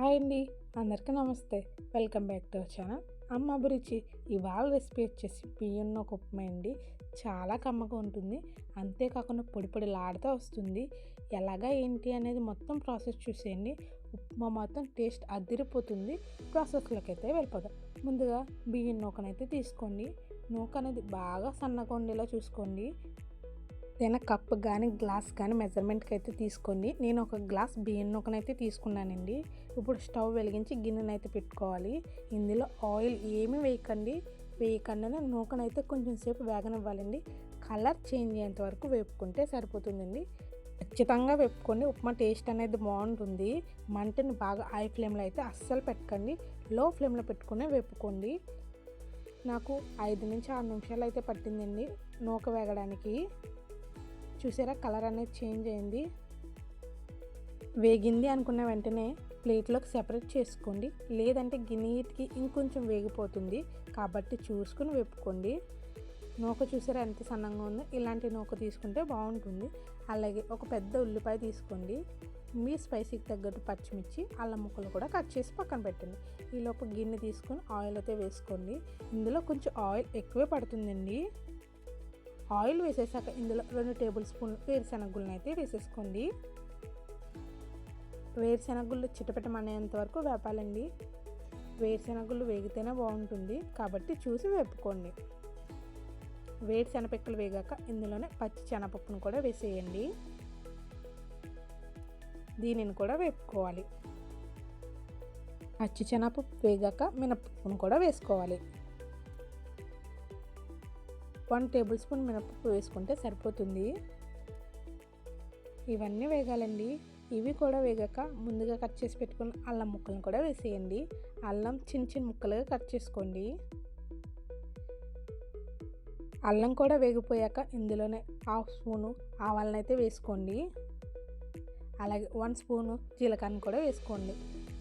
Hi అండి. అందరికీ నమస్తే. Welcome back to channel. అమ్మ అభిరుచి ఇవాళ రెసిపీ వచ్చేసి బియ్యం ఒక ఉప్మా అండి. చాలా కమ్మగా ఉంటుంది. అంతేకాకుండా పొడి పొడి లాడుతూ వస్తుంది. ఎలాగా ఏంటి అనేది మొత్తం ప్రాసెస్ చూసేయండి. ఉప్మా మాత్రం టేస్ట్ అదిరిపోతుంది. ప్రాసెస్లోకి అయితే వెళ్ళిపోతాం ముందుగా బియ్యం నూకనైతే తీసుకోండి. నూక అనేది బాగా సన్నగా ఉండేలా చూసుకోండి. ఏదైనా కప్ కానీ గ్లాస్ కానీ మెజర్మెంట్కి అయితే తీసుకోండి నేను ఒక గ్లాస్ బియ్యం నూకనైతే తీసుకున్నానండి. ఇప్పుడు స్టవ్ వెలిగించి గిన్నెనైతే పెట్టుకోవాలి. ఇందులో ఆయిల్ ఏమీ వేయకండి. వేయకుండానే నూకనైతే కొంచెం సేపు వేగనివ్వాలండి. కలర్ చేంజ్ అయ్యేంత వరకు వేపుకుంటే సరిపోతుందండి. ఖచ్చితంగా వేపుకోండి. ఉప్మా టేస్ట్ అనేది బాగుంటుంది. మంటని బాగా హై ఫ్లేమ్లో అయితే అస్సలు పెట్టకండి. లో ఫ్లేమ్లో పెట్టుకునే వేపుకోండి. నాకు ఐదు నుంచి ఆరు నిమిషాలు అయితే పట్టిందండి నూక వేగడానికి. చూసారా? కలర్ అనేది చేంజ్ అయింది. వేగింది అనుకున్న వెంటనే ప్లేట్లోకి సెపరేట్ చేసుకోండి. లేదంటే గిన్నెకి ఇంకొంచెం వేగిపోతుంది. కాబట్టి చూసుకుని వేపుకోండి. నూక చూసారా ఎంత సన్నంగా ఉందో? ఇలాంటి నూక తీసుకుంటే బాగుంటుంది. అలాగే ఒక పెద్ద ఉల్లిపాయ తీసుకోండి. మీ స్పైసీకి తగ్గట్టు పచ్చిమిర్చి అల్లం ముక్కలు కూడా కట్ చేసి పక్కన పెట్టండి. ఈలోపు గిన్నె తీసుకొని ఆయిల్ అయితే వేసుకోండి. ఇందులో కొంచెం ఆయిల్ ఎక్కువే పడుతుందండి. ఆయిల్ వేసేసాక ఇందులో రెండు టేబుల్ స్పూన్ వేరుశెనగుళ్ళని అయితే వేసేసుకోండి. వేరుశెనగుళ్ళు చిటపెట్టమనేంత వరకు వేపాలండి. వేరుశెనగుళ్ళు వేగితేనే బాగుంటుంది. కాబట్టి చూసి వేపుకోండి. వేడి వేగాక ఇందులోనే పచ్చి శనపప్పును కూడా వేసేయండి. దీనిని కూడా వేపుకోవాలి. పచ్చి శనగపప్పు వేగాక మినపప్పును కూడా వేసుకోవాలి. వన్ టేబుల్ స్పూన్ మినపప్పు వేసుకుంటే సరిపోతుంది. ఇవన్నీ వేగాలండి. ఇవి కూడా వేగాక ముందుగా కట్ చేసి పెట్టుకున్న అల్లం ముక్కలను కూడా వేసేయండి. అల్లం చిన్న చిన్న ముక్కలుగా కట్ చేసుకోండి. అల్లం కూడా వేగిపోయాక ఇందులోనే హాఫ్ స్పూను ఆవాలను అయితే వేసుకోండి. అలాగే వన్ స్పూను జీలకర్రను కూడా వేసుకోండి.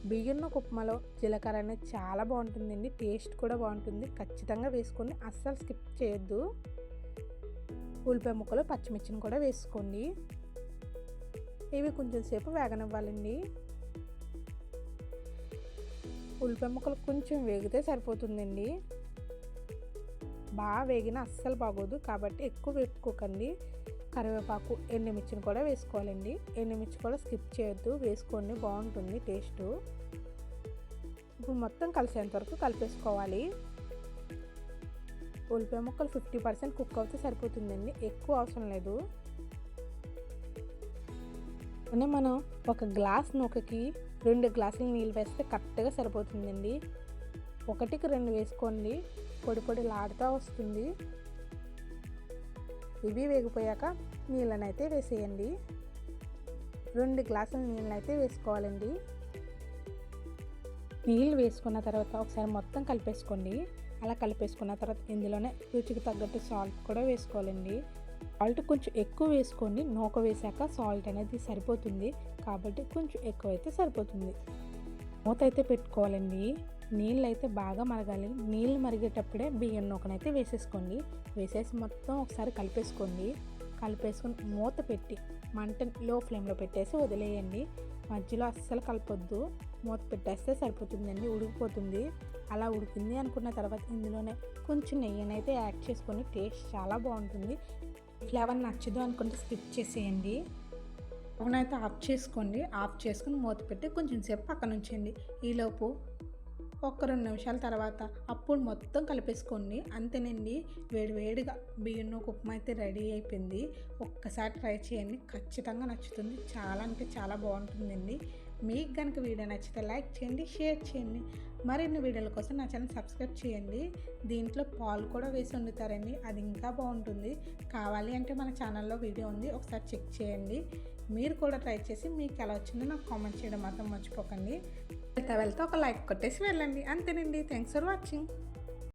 బియ్యం ఉప్మాలో జీలకర్ర అనేది చాలా బాగుంటుందండి. టేస్ట్ కూడా బాగుంటుంది. ఖచ్చితంగా వేసుకొని అస్సలు స్కిప్ చేయొద్దు. ఉల్లిపాయ ముక్కలు పచ్చిమిర్చిని కూడా వేసుకోండి. ఇవి కొంచెం సేపు వేగనివ్వాలండి. ఉల్లిపాయ ముక్కలు కొంచెం వేగితే సరిపోతుందండి. బాగా వేగిన అస్సలు బాగోదు. కాబట్టి ఎక్కువ వేపుకోకండి. కరివేపాకు ఎండుమిర్చిని కూడా వేసుకోవాలండి. ఎండుమిర్చి కూడా స్కిప్ చేయొద్దు. వేసుకోండి బాగుంటుంది టేస్ట్. ఇప్పుడు మొత్తం కలిసేంత వరకు కలిపేసుకోవాలి. ఉల్లిపాయ ముక్కలు ఫిఫ్టీ పర్సెంట్ కుక్ అవుతే సరిపోతుందండి. ఎక్కువ అవసరం లేదు. అంటే మనం ఒక గ్లాస్ నూకకి రెండు గ్లాసులు నీళ్ళు వేస్తే కరెక్ట్గా సరిపోతుందండి. ఒకటికి రెండు వేసుకోండి. పొడి పొడి లాడుతూ వస్తుంది. ఇవి వేగిపోయాక నీళ్ళనైతే వేసేయండి. రెండు గ్లాసుల నీళ్ళనైతే వేసుకోవాలండి. నీళ్ళు వేసుకున్న తర్వాత ఒకసారి మొత్తం కలిపేసుకోండి. అలా కలిపేసుకున్న తర్వాత ఇందులోనే రుచికి తగ్గట్టు సాల్ట్ కూడా వేసుకోవాలండి. సాల్ట్ కొంచెం ఎక్కువ వేసుకోండి. నూక వేసాక సాల్ట్ అనేది సరిపోతుంది. కాబట్టి కొంచెం ఎక్కువ అయితే సరిపోతుంది. మూత అయితే పెట్టుకోవాలండి. నీళ్ళు అయితే బాగా మరగాలి. నీళ్ళు మరిగేటప్పుడే బియ్యం నూకనైతే వేసేసుకోండి. వేసేసి మొత్తం ఒకసారి కలిపేసుకోండి. కలిపేసుకొని మూత పెట్టి మంట లో ఫ్లేమ్లో పెట్టేసి వదిలేయండి. మధ్యలో అస్సలు కలపొద్దు. మూత పెట్టేస్తే సరిపోతుందండి. ఉడికిపోతుంది. అలా ఉడికింది అనుకున్న తర్వాత ఇందులోనే కొంచెం నెయ్యినైతే యాడ్ చేసుకొని టేస్ట్ చాలా బాగుంటుంది. ఫ్లేవర్ నచ్చదు అనుకుంటే స్కిప్ చేసేయండి. అయితే ఆఫ్ చేసుకోండి. ఆఫ్ చేసుకుని మూత పెట్టి కొంచెం సేపు పక్కన ఉంచండి ఈలోపు ఒక్క రెండు నిమిషాల తర్వాత అప్పుడు మొత్తం కలిపేసుకోండి అంతేనండి వేడివేడిగా బియ్యం ఉప్మా అయితే రెడీ అయిపోయింది. ఒక్కసారి ట్రై చేయండి ఖచ్చితంగా నచ్చుతుంది. చాలా అంటే చాలా బాగుంటుందండి. మీకు కనుక వీడియో నచ్చితే లైక్ చేయండి షేర్ చేయండి. మరిన్ని వీడియోల కోసం నా ఛానల్ సబ్స్క్రైబ్ చేయండి. దీంట్లో పాలు కూడా వేసి వండుతారండి. అది ఇంకా బాగుంటుంది. కావాలి అంటే మన ఛానల్లో వీడియో ఉంది ఒకసారి చెక్ చేయండి. మీరు కూడా ట్రై చేసి మీకు ఎలా వచ్చిందో నాకు కామెంట్ చేయడం మాత్రం మర్చిపోకండి. వెళ్తా వెళ్తే ఒక లైక్ కొట్టేసి వెళ్ళండి. అంతేనండి. Thanks for watching.